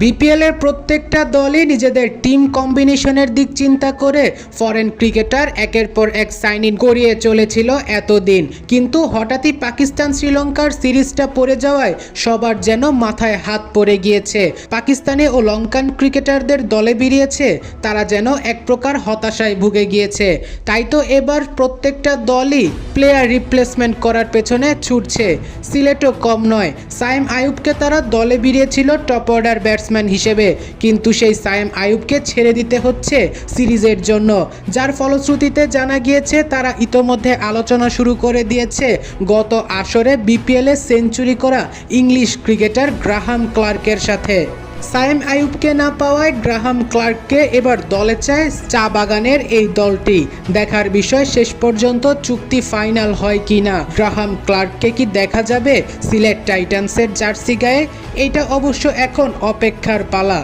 BPL এর প্রত্যেকটা দলই নিজেদের টিম কম্বিনেশনের দিক চিন্তা করে ফরেন ক্রিকেটার একের পর এক সাইন ইন করিয়ে চলেছিল এতদিন। কিন্তু হঠাৎই পাকিস্তান শ্রীলঙ্কার সিরিজটা পড়ে যাওয়ায় সবার যেন মাথায় হাত পড়ে গিয়েছে। পাকিস্তানি ও লঙ্কান ক্রিকেটারদের দলে বেরিয়েছে, তারা যেন এক প্রকার হতাশায় ভুগে গিয়েছে। তাই তো এবার প্রত্যেকটা দলই প্লেয়ার রিপ্লেসমেন্ট করার পেছনে ছুটছে। সিলেটও কম নয় সাইম আয়ুবকে তারা দলে বেরিয়েছিল টপ অর্ডার ব্যাটসম্যান হিসেবে, কিন্তু সেই সায়েম আয়ুবকে ছেড়ে দিতে হচ্ছে সিরিজের জন্য। যার ফলশ্রুতিতে জানা গিয়েছে, তারা ইতোমধ্যে আলোচনা শুরু করে দিয়েছে, গত আসরে বিপিএলে সেঞ্চুরি করা ইংলিশ ক্রিকেটার গ্রাহাম ক্লার্কের সাথে। সাইম আয়ুবকে না পাওয়ায় গ্রাহাম ক্লার্ককে এবার দলে চায় চা বাগানের এই দলটি। দেখার বিষয়, শেষ পর্যন্ত চুক্তি ফাইনাল হয় কি না গ্রাহাম ক্লার্ককে কি দেখা যাবে? সিলেট টাইটান্সের জার্সি গায়ে? এটা অবশ্য এখন অপেক্ষার পালা।